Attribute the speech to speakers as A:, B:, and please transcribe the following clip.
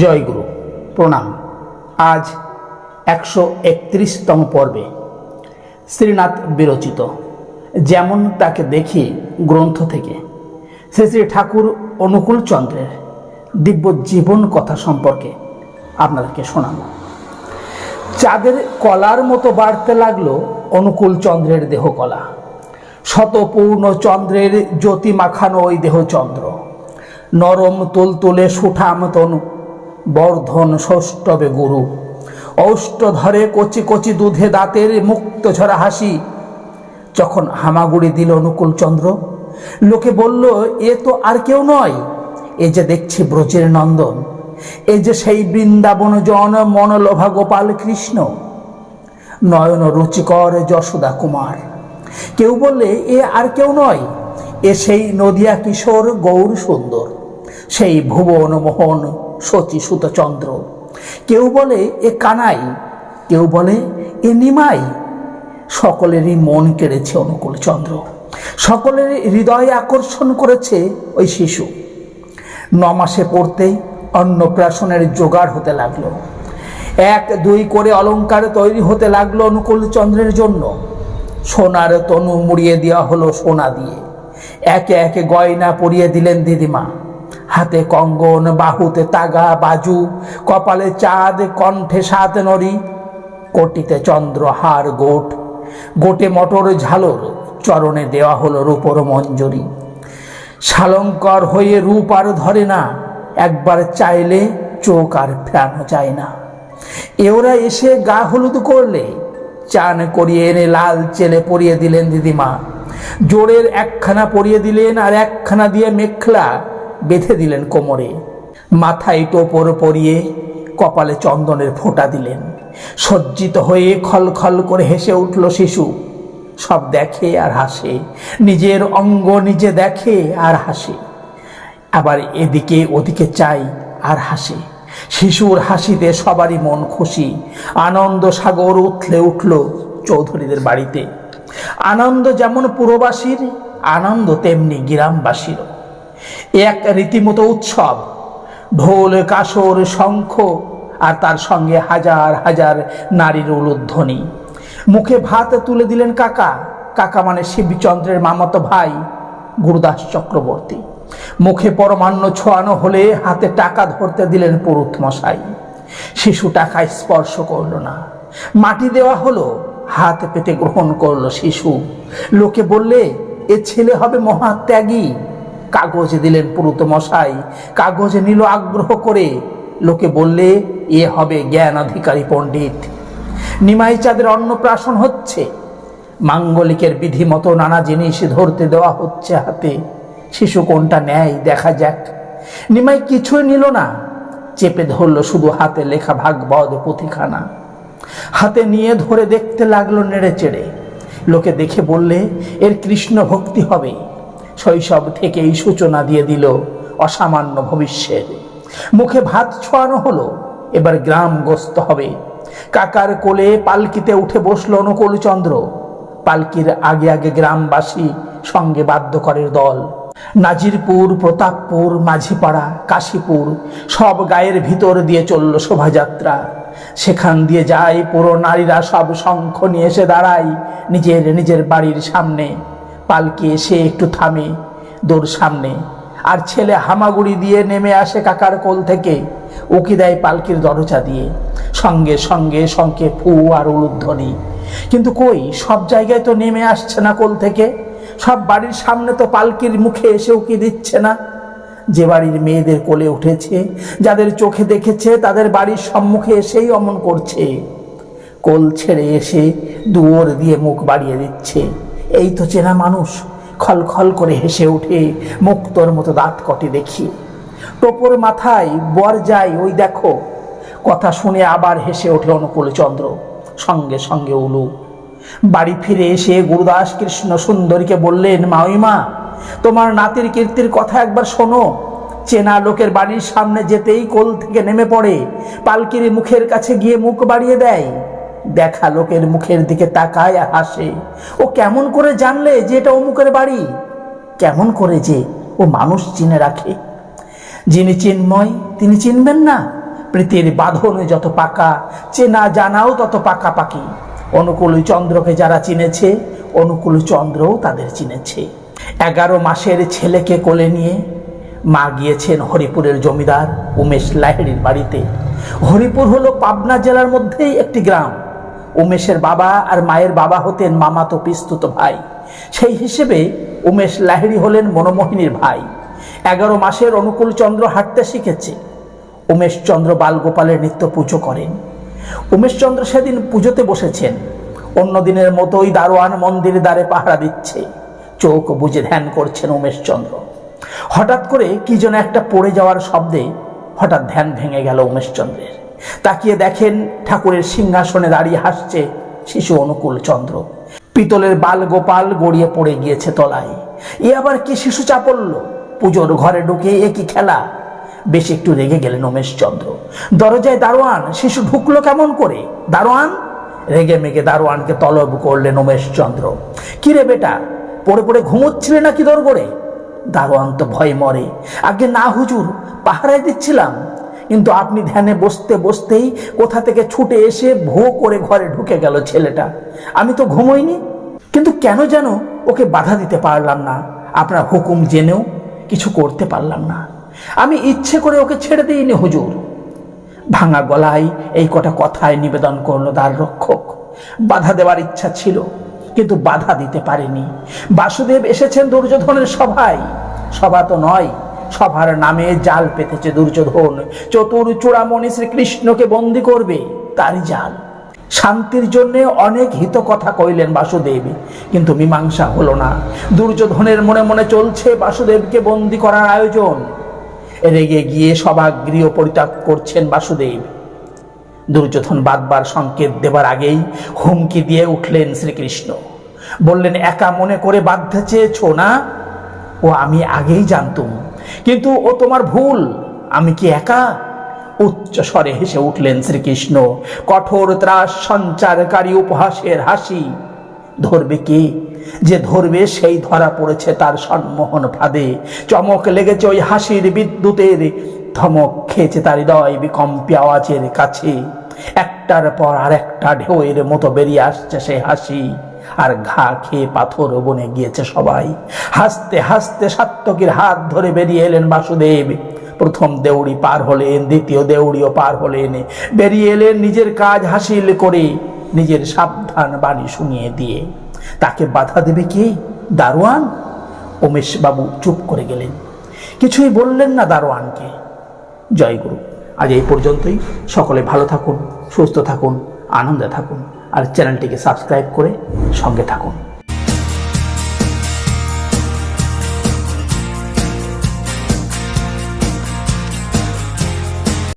A: জয়গুরু। প্রণাম। আজ একশো একত্রিশতম পর্বে শ্রীনাথ বিরচিত। যেমন তাকে দেখি গ্রন্থ থেকে। শ্রী শ্রী ঠাকুর অনুকূল চন্দ্রের দিব্য জীবন কথা সম্পর্কে আপনাদেরকে শোনাব। চাঁদের কলার মতো বাড়তে লাগল অনুকূল চন্দ্রের দেহকলা। শতপূর্ণ চন্দ্রের জ্যোতি মাখানো ওই দেহ চন্দ্র নরম তুলতুলে সুঠাম তনু বর্ধন ষষ্ঠবে গুরু। ঔষ্ঠ ধরে কচি কচি দুধে দাঁতের মুক্ত ঝরা হাসি। যখন হামাগুড়ি দিল অনুকূল চন্দ্র লোকে বলল, এ তো আর কেউ নয়, এ যে দেখছি ব্রজের নন্দন, এ যে সেই বৃন্দাবন জন মনলোভা গোপাল কৃষ্ণ। নয়ন রুচিকর যশোদা কুমার, কেউ বললে, এ আর কেউ নয়, এ সেই নদিয়া কিশোর গৌর সুন্দর সেই ভুবন মোহন শচী সুতচন্দ্র। কেউ বলে এ কানাই, কেউ বলে এ নিমাই। সকলেরই মন কেড়েছে অনুকূল চন্দ্র। সকলের হৃদয় আকর্ষণ করেছে ওই শিশু। ন মাসে পড়তেই অন্নপ্রাশনের জোগাড় হতে লাগল। এক, দুই করে অলংকার তৈরি হতে লাগল অনুকূল চন্দ্রের জন্য। সোনার তনু মুড়িয়ে দেওয়া হলো সোনা দিয়ে। একে একে গয়না পরিয়ে দিলেন দিদিমা। হাতে কঙ্গন, বাহুতে তাগা, বাজু, কপালে চাঁদ, কণ্ঠে সাত নরি কোটিতে চন্দ্রহার গোট। গোটে মটর ঝালর চরণে দেওয়া হলো রূপর মঞ্জরি। শালঙ্কর হয়ে রূপ আর ধরে না, একবার চাইলে চোখ আর ফেরানো যায় না। এওরা এসে গা হলুদ করলে, চান করিয়ে এনে লাল চেলে পরিয়ে দিলেন দিদিমা। জোরের একখানা পরিয়ে দিলেন আর একখানা দিয়ে মেখলা বেঁধে দিলেন কোমরে। মাথায় টোপর পরিয়ে কপালে চন্দনের ফোঁটা দিলেন। সজ্জিত হয়ে খলখল করে হেসে উঠল শিশু। সব দেখে আর হাসে। নিজের অঙ্গ নিজে দেখে আর হাসে। আবার এদিকে ওদিকে চাই আর হাসে। শিশুর হাসিতে সবারই মন খুশি। আনন্দ সাগর উঠলে উঠল চৌধুরীদের বাড়িতে। আনন্দ যেমন পুরবাসীর, আনন্দ তেমনি গ্রামবাসীরও। এক রীতিমতো উৎসব। ঢোল, কাসর, শঙ্খ আর তার সঙ্গে হাজার হাজার নারীর উলুধ্বনি। মুখে ভাত তুলে দিলেন কাকা। কাকা মানে শিবচন্দ্রের মামাতো ভাই গুরুদাস চক্রবর্তী। মুখে পরমান্ন ছোঁয়ানো হলে হাতে টাকা ধরতে দিলেন পুরুত মশাই শিশু টাকা স্পর্শ করল না। মাটি দেওয়া হলো, হাত পেতে গ্রহণ করল শিশু। লোকে বললে, এ ছেলে হবে মহাত্যাগী। কাগজে দিলেন পুরুত মশাই। কাগজে নিল আগ্রহ করে। লোকে বললে, এ হবে জ্ঞান অধিকারী পণ্ডিত। নিমাই চাঁদের অন্নপ্রাশন হচ্ছে। মাঙ্গলিকের বিধি মতো নানা জিনিস ধরতে দেওয়া হচ্ছে হাতে। শিশু কোনটা নেয় দেখা যাক। নিমাই কিছুই নিল না। চেপে ধরল শুধু হাতে লেখা ভাগবত পুঁথিখানা। হাতে নিয়ে ধরে দেখতে লাগল নেড়ে চেড়ে লোকে দেখে বললে, এর কৃষ্ণ ভক্তি হবে। শৈশব থেকেই সূচনা দিয়ে দিল অসামান্য ভবিষ্যের মুখে ভাত ছোঁয়ানো হলো, এবার গ্রাম গ্রস্ত হবে। কাকার কোলে পালকিতে উঠে বসল অনুকূল চন্দ্র পালকির আগে আগে গ্রামবাসী সঙ্গে বাধ্য বাদ্যকরের দল। নাজিরপুর, প্রতাপপুর, মাঝিপাড়া, কাশীপুর, সব গায়ের ভিতর দিয়ে চলল শোভাযাত্রা। সেখান দিয়ে যায় পুরো নারীরা সব শঙ্খ নিয়ে এসে দাঁড়ায় নিজের নিজের বাড়ির সামনে। পালকি এসে একটু থামে দোর সামনে। আর ছেলে হামাগুড়ি দিয়ে নেমে আসে কাকার কোল থেকে, উকি দেয় পালকির দরজা দিয়ে। সঙ্গে সঙ্গে সঙ্গে ফু আর উলুধ্বনি। কিন্তু কই, সব জায়গায় তো নেমে আসছে না কোল থেকে? সব বাড়ির সামনে তো পালকির মুখে এসে উকি দিচ্ছে না? যে বাড়ির মেয়েদের কোলে উঠেছে, যাদের চোখে দেখেছে, তাদের বাড়ির সম্মুখে এসেই অমন করছে। কোল ছেড়ে এসে দুয়োর দিয়ে মুখ বাড়িয়ে দিচ্ছে। এই তো চেনা মানুষ খলখল করে হেসে উঠে মুক্তর মতো দাঁত কটে দেখি। টোপর মাথায় বর যায়, ওই দেখো। কথা শুনে আবার হেসে ওঠে অনুকূল চন্দ্র সঙ্গে সঙ্গে উলু। বাড়ি ফিরে এসে গুরুদাস কৃষ্ণ সুন্দরীকে বললেন মাউইমা তোমার নাতির কীর্তির কথা একবার শোনো। চেনা লোকের বাড়ির সামনে যেতেই কোল থেকে নেমে পড়ে, পালকির মুখের কাছে গিয়ে মুখ বাড়িয়ে দেয়। দেখা লোকের মুখের দিকে তাকায় আর হাসে। ও কেমন করে জানলে যে এটা অমুকের বাড়ি? কেমন করে যে ও মানুষ চিনে রাখে। যিনি চিন্ময়, তিনি চিনবেন না। প্রীতির বাঁধনে যত পাকা, চেনা জানাও তত পাকাপাকি অনুকূল চন্দ্রকে যারা চিনেছে, অনুকূল চন্দ্রও তাদের চিনেছে। এগারো মাসের ছেলেকে কোলে নিয়ে মা গিয়েছেন হরিপুরের জমিদার উমেশ লাহিড়ির বাড়িতে। হরিপুর হলো পাবনা জেলার মধ্যেই একটি গ্রাম। উমেশের বাবা আর মায়ের বাবা হতেন মামাতো পিস্তুত ভাই। সেই হিসেবে উমেশ লাহিড়ি হলেন মনোমোহিনীর ভাই। এগারো মাসের অনুকূল চন্দ্র হাঁটতে শিখেছে। উমেশ চন্দ্র বালগোপালের নিত্য পুজো করেন। উমেশ চন্দ্র সেদিন পুজোতে বসেছেন। অন্য দিনের মতোই দারোয়ান মন্দির দ্বারে পাহারা দিচ্ছে। চোখ বুঝে ধ্যান করছেন উমেশ চন্দ্র। হঠাৎ করে কি যেন একটা পড়ে যাওয়ার শব্দে হঠাৎ ধ্যান ভেঙে গেল উমেশচন্দ্রের তাকিয়ে দেখেন ঠাকুরের সিংহাসনে দাঁড়িয়ে হাসছে শিশু অনুকূল চন্দ্র। পিতলের বাল গোপাল গড়িয়ে পড়ে গিয়েছে তলায়। এ আবার কি শিশু চাপল্য? পুজোর ঘরে ঢুকে এ কি খেলা? বেশ একটু রেগে গেলেন উমেশচন্দ্র দরজায় দারোয়ান, শিশু ঢুকলো কেমন করে? দারোয়ান? রেগে মেগে দারোয়ানকে তলব করলেন উমেশচন্দ্র কিরে বেটা, পড়ে পড়ে ঘুমোচ্ছিলে নাকি দরগড়ে? দারোয়ান তো ভয় মরে। আগে না হুজুর, পাহারায় দিচ্ছিলাম। কিন্তু আপনি ধ্যানে বসতে বসতেই কোথা থেকে ছুটে এসে ভো করে ঘরে ঢুকে গেল ছেলেটা। আমি তো ঘুমোইনি। কিন্তু কেন যেন ওকে বাধা দিতে পারলাম না। আপনার হুকুম জেনেও কিছু করতে পারলাম না। আমি ইচ্ছে করে ওকে ছেড়ে দিইনি, হুজুর। ভাঙা গলায় এই কটা কথায় নিবেদন করল দ্বার রক্ষক। বাধা দেওয়ার ইচ্ছা ছিল, কিন্তু বাধা দিতে পারেনি। বাসুদেব এসেছেন দুর্যোধনের সভায়। সভা তো নয় সভার নামে জাল পেতেছে দুর্যোধন। চতুর চূড়ামণি শ্রীকৃষ্ণকে বন্দি করবে তারই জাল। শান্তির জন্য অনেক হিত কথা কইলেন বাসুদেব, কিন্তু মীমাংসা হলো না। দুর্যোধনের মনে মনে চলছে বাসুদেবকে বন্দি করার আয়োজন। রেগে গিয়ে সভাগৃহ পরিত্যাগ করছেন বাসুদেব। দুর্যোধন বাদবার সংকেত দেবার আগেই হুমকি দিয়ে উঠলেন শ্রীকৃষ্ণ। বললেন, একা মনে করে বাধ্য চেয়েছো না? ও আমি আগেই জানতুম। কিন্তু ও তোমার ভুল। আমি কি একা? উচ্চ স্বরে হেসে উঠলেন শ্রীকৃষ্ণ। কঠোর ত্রাস সঞ্চারকারী উপহাসের হাসি। ধরবে কে? যে ধরবে সেই ধরা পড়েছে তার সম্মোহন ফাঁদে। চমক লেগেছে ওই হাসির বিদ্যুতের। ধমক খেয়েছে তার হৃদয় বিকম্পি আওয়াজের কাছে। একটার পর আর একটা ঢেউয়ের মতো বেরিয়ে আসছে সেই হাসি। আর ঘা খেয়ে পাথর বনে গিয়েছে সবাই। হাসতে হাসতে সাত্তকীর হাত ধরে বেরিয়ে এলেন বাসুদেব। প্রথম দেউড়ি পার হলেন, দ্বিতীয় দেউড়িও পার হলেন। বেরিয়ে এলেন নিজের কাজ হাসিল করে, নিজের সাবধান বাণী শুনিয়ে দিয়ে। তাকে বাধা দেবে কে? দারোয়ান? উমেশ বাবু চুপ করে গেলেন। কিছুই বললেন না দারোয়ানকে। জয়গুরু আজ এই পর্যন্তই। সকলে ভালো থাকুন, সুস্থ থাকুন, আনন্দে থাকুন। আর চ্যানেলটিকে সাবস্ক্রাইব করে সঙ্গে থাকুন।